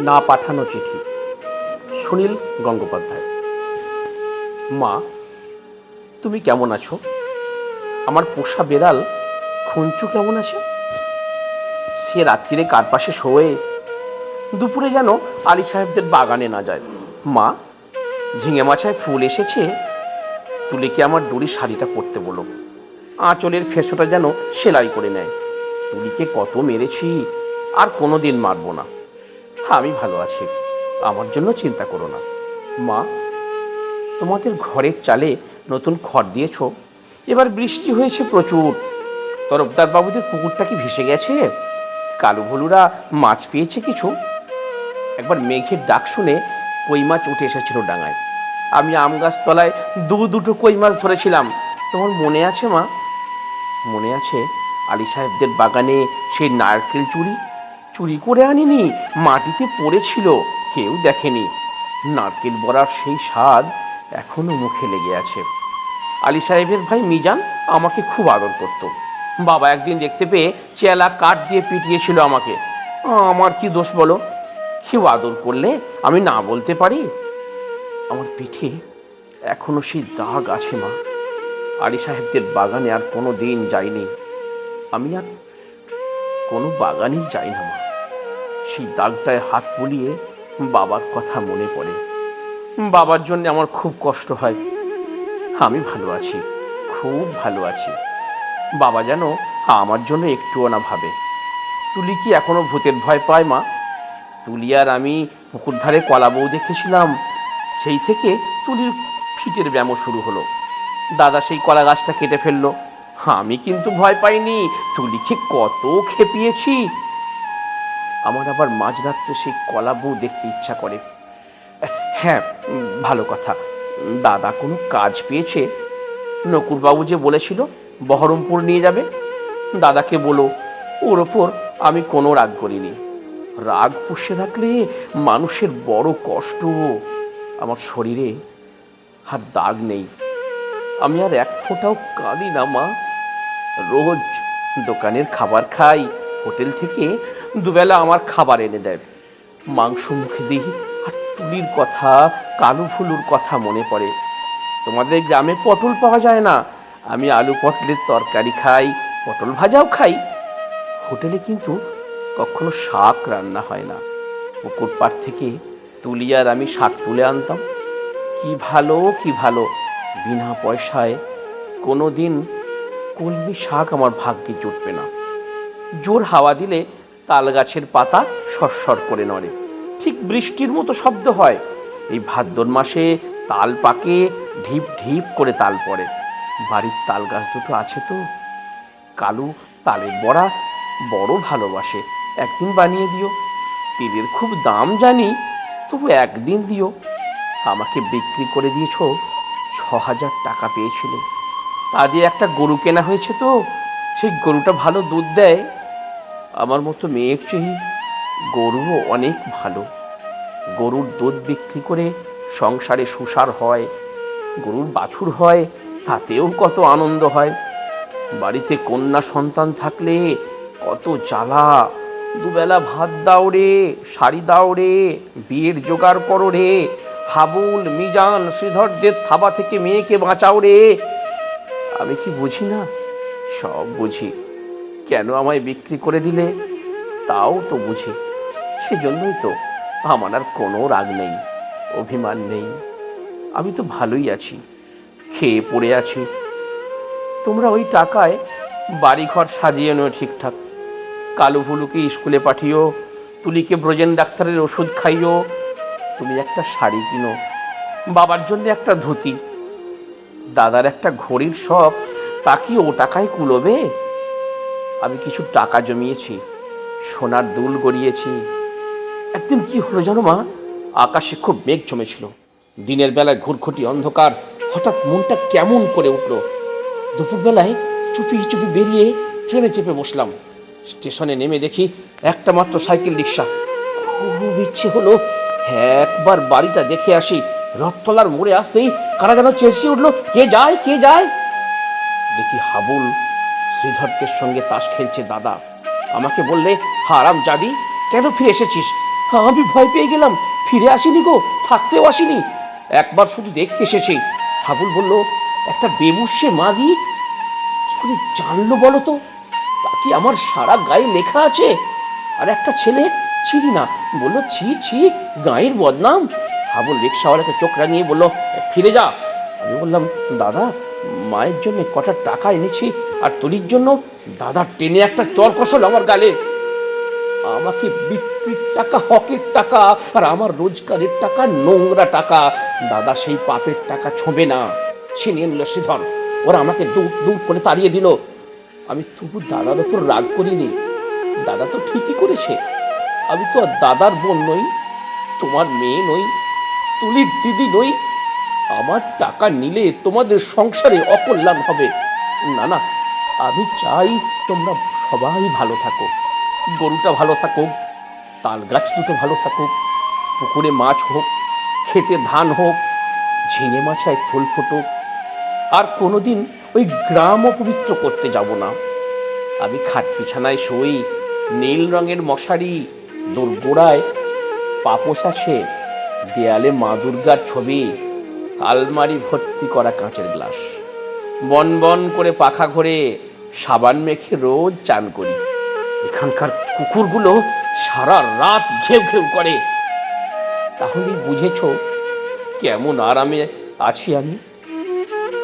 না পাঠানো চিঠি। সুনীল গঙ্গোপাধ্যায়। মা, তুমি কেমন আছো? আমার পোষা বেড়াল খুঞ্চু কেমন আছে? সে রাত্রিরে কার পাশে শোয়ে? দুপুরে যেন আলী সাহেবদের বাগানে না যায়। মা, ঝিঙে মাছায় ফুল এসেছে? তুলিকে আমার দড়ি শাড়িটা পরতে বলো? আঁচলের ফেসোটা যেন সেলাই করে নেয়। তুলিকে কত মেরেছি? আর কোনো দিন মারবো না। আমি ভালো আছি। আমার জন্য চিন্তা করো না। মা, তোমাদের ঘরের চালে নতুন খড় দিয়েছ। এবার বৃষ্টি হয়েছে প্রচুর। তরফদার বাবুদের পুকুরটা কি ভেসে গেছে? কালু ভলুরা মাছ পেয়েছে কিছু? একবার মেঘের ডাক শুনে কই মাছ উঠে এসেছিল ডাঙায়। আমি আম গাছ তলায় দু দুটো কই মাছ ধরেছিলাম। তোমার মনে আছে মা? মনে আছে আলী সাহেবদের বাগানে সেই নারকেল চুরি চুরি করে আনিনি, মাটিতে পড়েছিল, কেউ দেখেনি। নারকেল বড়ার সেই স্বাদ এখনও মুখে লেগে আছে। আলী সাহেবের ভাই মিজান আমাকে খুব আদর করত। বাবা একদিন দেখতে পেয়ে চেলা কাঠ দিয়ে পিটিয়েছিল আমাকে। আমার কি দোষ বলো? কেউ আদর করলে আমি না বলতে পারি? আমার পিঠে এখনও সেই দাগ আছে, মা। আলী সাহেবদের বাগানে আর কোনো দিন যাইনি। আমি আর কোনো বাগানেই যাই না, মা। সেই দাগটায় হাত বুলিয়ে বাবার কথা মনে পড়ে। বাবার জন্য আমার খুব কষ্ট হয়। আমি ভালো আছি, খুব ভালো আছি। বাবা যেন আমার জন্য একটুও না ভাবে। তুলি কি এখনও ভূতের ভয় পায় মা? তুলি আর আমি পুকুর ধারে কলা বউ দেখেছিলাম। সেই থেকে তুলির ফিটের ব্যায়ামও শুরু হলো। দাদা সেই কলা গাছটা কেটে ফেলল। আমি কিন্তু ভয় পাইনি। তুলিকে কত খেপিয়েছি। আমার আবার মাঝরাত্রে সেই কলা বউ দেখতে ইচ্ছা করে। হ্যাঁ ভালো কথা। দাদা কোনো কাজ পেয়েছে? নকুরবাবু যে বলেছিল, বহরমপুর নিয়ে যাবে? দাদাকে বলো, ওর ওপর আমি কোনো রাগ করিনি। রাগ পুষে রাখলে মানুষের বড় কষ্ট। আমার শরীরে আর দাগ নেই। আমি আর এক ফোঁটাও কাঁদি না, মা। রোজ দোকানের খাবার খাই, হোটেল থেকে দুবেলা আমার খাবার এনে দেয়। মাংস মুখে দিই আর তুলির কথা কালু ফুলুর কথা মনে পড়ে। তোমাদের গ্রামে পটল পাওয়া যায় না। আমি আলু পটলের তরকারি খাই, পটল ভাজাও খাই। হোটেলে কিন্তু কখনো শাক রান্না হয় না। পুকুর পাড় থেকে তুলি আর আমি শাক তুলে আনতাম। কি ভালো কি ভালো, বিনা পয়সায় কোনো দিন কলমি শাক আমার ভাগ্যে জুটবে না। জোর হাওয়া দিলে তাল গাছের পাতা সরসর করে নড়ে। ঠিক বৃষ্টির মতো শব্দ হয়। এই ভাদ্র মাসে তাল পাকে ঢিপ ঢিপ করে তাল পড়ে। বাড়ির তাল গাছ দুটো আছে তো। কালু তালের বড়া বড় ভালোবাসে। একদিন বানিয়ে দিও। তেলের খুব দাম জানি, তবু একদিন দিও। আমাকে বিক্রি করে দিয়েছ ছ হাজার টাকা পেয়েছিলে। তা দিয়ে একটা গরু কেনা হয়েছে তো। সেই গরুটা ভালো দুধ দেয়। আমার মতো মেয়ের চেয়ে গরুও অনেক ভালো। গরুর দুধ বিক্রি করে সংসারে সুসার হয়, গরুর বাছুর হয়, তাতেও কত আনন্দ হয়। বাড়িতে কন্যা সন্তান থাকলে কত জ্বালা। দুবেলা ভাত দাও রে, শাড়ি দাও রে, বিয়ের জোগাড় করো রে, হাবুল, মিজান, শ্রীধরদের থাবা থেকে মেয়েকে বাঁচাও রে। আমি কি বুঝি না? সব বুঝি। কেন আমায় বিক্রি করে দিলে? তাও তো বুঝি। সেজন্যই তো আমার আর কোনো রাগ নেই, অভিমান নেই। আমি তো ভালোই আছি, খেয়ে পড়ে আছি। তোমরা ওই টাকায় বাড়িঘর সাজিয়ে নিও ঠিকঠাক। কালু ভুলুকে স্কুলে পাঠিও, তুলিকে ব্রজেন ডাক্তারের ওষুধ খাইও। তুমি একটা শাড়ি কিনো, বাবার জন্য একটা ধুতি। দাদার একটা ঘড়ির শখ, তা কি ও টাকায় কুলোবে? আমি কিছু টাকা জমিয়েছি, সোনার দুল গড়িয়েছি। একদিন কি হলো জানো মা? আকাশে খুব মেঘ জমেছিল। দিনের বেলায় ঘুরঘুটি অন্ধকার, হঠাৎ মনটা কেমন করে উঠল। দুপুরবেলায় চুপি চুপি বেরিয়ে ট্রেনে চেপে বসলাম। স্টেশনে নেমে দেখি একটা মাত্র সাইকেল রিক্সা খুব ইচ্ছে হলো একবার বাড়িটা দেখে আসি। রথতলার মোড়ে আসতেই কারা যেন চেঁচিয়ে উঠল, কে যায় কে যায়? দেখি হাবুল শ্রীধরদের সঙ্গে তাস খেলছে দাদা। আমাকে বললে, হারাম জাদি, কেন ফিরে এসেছিস? আমি ভয় পেয়ে গেলাম। ফিরে আসিনি গো, থাকতেও আসিনি। একবার শুধু দেখতে এসেছি। হাবুল বলল, একটা বেবুসে মাগি? কি করে জানলো বলো তো? তা কি আমার সারা গায়ে লেখা আছে? আর একটা ছেলে? চিনি না। বলল, ছি ছি, গায়ের বদনাম? হাবুল রিক্সাওয়ালাকে চোখ রাঙিয়ে বলল, ফিরে যা। আমি বললাম, দাদা মায়ের জন্য কটা টাকা এনেছি আর তোরির জন্য দাদা টেনে একটা চর কষল আমার গালে। আমাকে বিক্রির টাকা, হকের টাকা আর আমার রোজগারের টাকা, নোংরা টাকা। দাদা সেই পাপের টাকা ছোঁবে না। ছিনিয়ে নিল শ্রীধর ওরা আমাকে দৌড় দৌড় করে তাড়িয়ে দিল। আমি তবু দাদার ওপর রাগ করিনি। দাদা তো ঠিকই করেছে। আমি তো আর দাদার বোন নই, তোমার মেয়ে নই, তুলির দিদি নই আমার টাকা নিলে তোমাদের সংসারে অকল্যাণ হবে। না না, আমি চাই তোমরা সবাই ভালো থাকো। গরুটা ভালো থাকুক তাল গাছ দুটো ভালো থাকুক, পুকুরে মাছ হোক খেতে ধান হোক, ঝিঙে মাছায় ফুল ফুটুক। আর কোনোদিন ওই গ্রাম অপবিত্র করতে যাব না। আমি খাট বিছানায় শুই, নীল রঙের মশারি, দোরগোড়ায় পাপোস আছে, দেয়ালে মা দুর্গার ছবি আলমারি ভর্তি করা কাঁচের গ্লাস। বন বন করে পাখা ঘরে সাবান মেখে রোজ চান করি। এখানকার কুকুরগুলো সারা রাত ঘেউ ঘেউ করে। তাহলেই বুঝেছ কেমন আরামে আছি আমি।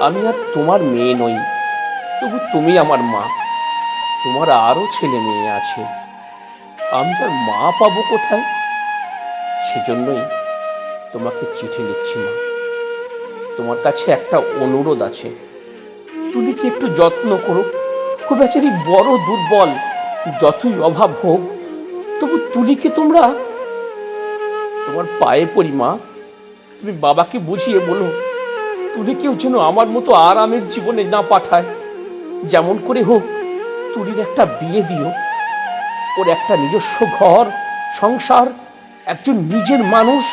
আমি আর তোমার মেয়ে নই, তবু তুমি আমার মা। তোমার আরও ছেলে মেয়ে আছে। আমি আর মা পাবো কোথায়? সেজন্যই তোমাকে চিঠি লিখছি মা। তোমার কাছে একটা অনুরোধ আছে। তুমি কি একটু যত্ন করো? ও বেচারি বড় দুর্বল, যতই অভাব হোক, তবু তুলিকে তোমরা তোমার পায়ে পড়ি মা তুমি বাবাকে বুঝিয়ে বলো তুলিকেও যেন আমার মতো আরামের জীবনে না পাঠায়। যেমন করে হোক, তুলির একটা বিয়ে দিও। ওর একটা নিজস্ব ঘর, সংসার, একজন নিজের মানুষ।